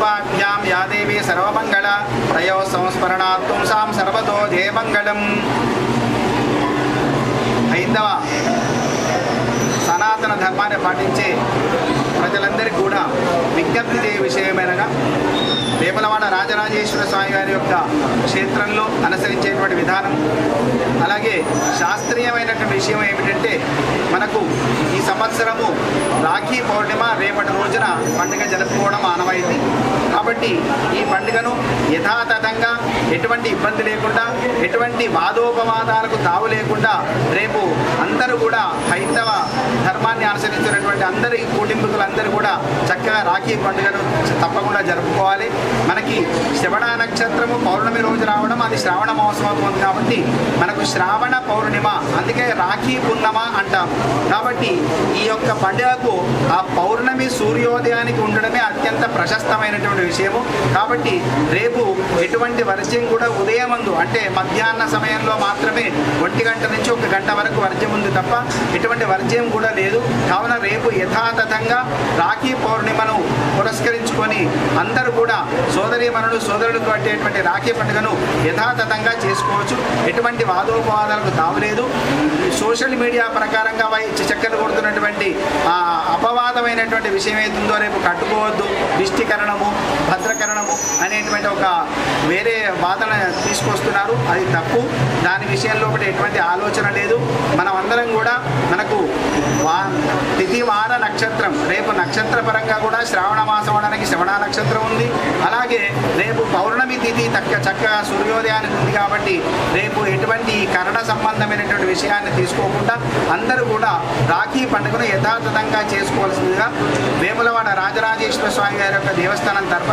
రూపాభ్యాం yeah దేవి సర్వమంగళ ప్రయో సంస్మరణాత్ పుంసాం సర్వతో దేవంగళం హైందవ సనాతన ధర్మాన్ని పాటించే ప్రజలందరికీ కూడా విజ్ఞప్తి చేయ విషయమేనగా వేములవాడ రాజరాజేశ్వర స్వామి గారి యొక్క క్షేత్రంలో అనుసరించేటువంటి విధానం అలాగే శాస్త్రీయమైనటువంటి విషయం ఏమిటంటే మనకు ఈ సంవత్సరము రాఖీ పౌర్ణిమ రేపటి రోజున పండుగ జరుపుకోవడం ఆనవాయితీ. కాబట్టి ఈ పండుగను యథాతథంగా ఎటువంటి ఇబ్బంది లేకుండా ఎటువంటి వాదోపవాదాలకు తావు లేకుండా రేపు అందరూ కూడా హైందవ ధర్మాన్ని అనుసరించినటువంటి అందరి కుటుంబీకులందరూ కూడా రాఖీ పండుగను తప్పకుండా జరుపుకోవాలి. మనకి శ్రవణ నక్షత్రము పౌర్ణమి రోజు రావడం అది శ్రావణ మహోత్సవం అవుతుంది కాబట్టి మనకు శ్రావణ పౌర్ణిమ అందుకే రాఖీ పున్నమ అంటాం కాబట్టి ఈ యొక్క పండుగకు ఆ పౌర్ణమి సూర్యోదయానికి ఉండడమే అత్యంత ప్రశస్తమైనటువంటి విషయము. కాబట్టి రేపు ఎటువంటి వర్జ్యం కూడా ఉదయమందు అంటే మధ్యాహ్న సమయంలో మాత్రమే ఒంటి గంట నుంచి ఒక గంట వరకు వర్జ్యం తప్ప ఎటువంటి వర్జ్యం కూడా లేదు. కావున రేపు యథాతథంగా రాఖీ పౌర్ణిమను పురస్కరించుకొని అందరూ కూడా సోదరీమణులు సోదరులకు కట్టేటువంటి రాఖీ పండుగను యథాతథంగా చేసుకోవచ్చు. ఎటువంటి వాదోపవాదాలకు తావలేదు. సోషల్ మీడియా ప్రకారంగా వై చక్కలు కొడుతున్నటువంటి అపవాదమైనటువంటి విషయం ఏదుందో రేపు కట్టుకోవద్దు. దిష్టికరణము భద్రకరణము అనేటువంటి ఒక వేరే వాదన తీసుకొస్తున్నారు. అది తప్పు. దాని విషయంలో ఒకటి ఎటువంటి ఆలోచన లేదు. మనం అందరం కూడా మనకు వా తిథి వార నక్షత్రం రేపు నక్షత్ర పరంగా కూడా శ్రావణ మాసం అనడానికి శ్రవణ నక్షత్రం ఉంది. అలాగే రేపు పౌర్ణమి తిథి తక్క చక్కగా సూర్యోదయానికి ఉంది కాబట్టి రేపు ఎటువంటి కరణ సంబంధమైనటువంటి విషయాన్ని తీసుకోకుండా అందరూ కూడా రాఖీ పండుగను యథాతథంగా చేసుకోవాల్సిందిగా వేములవాడ రాజరాజేశ్వర స్వామి గారి యొక్క దేవస్థానం తరఫున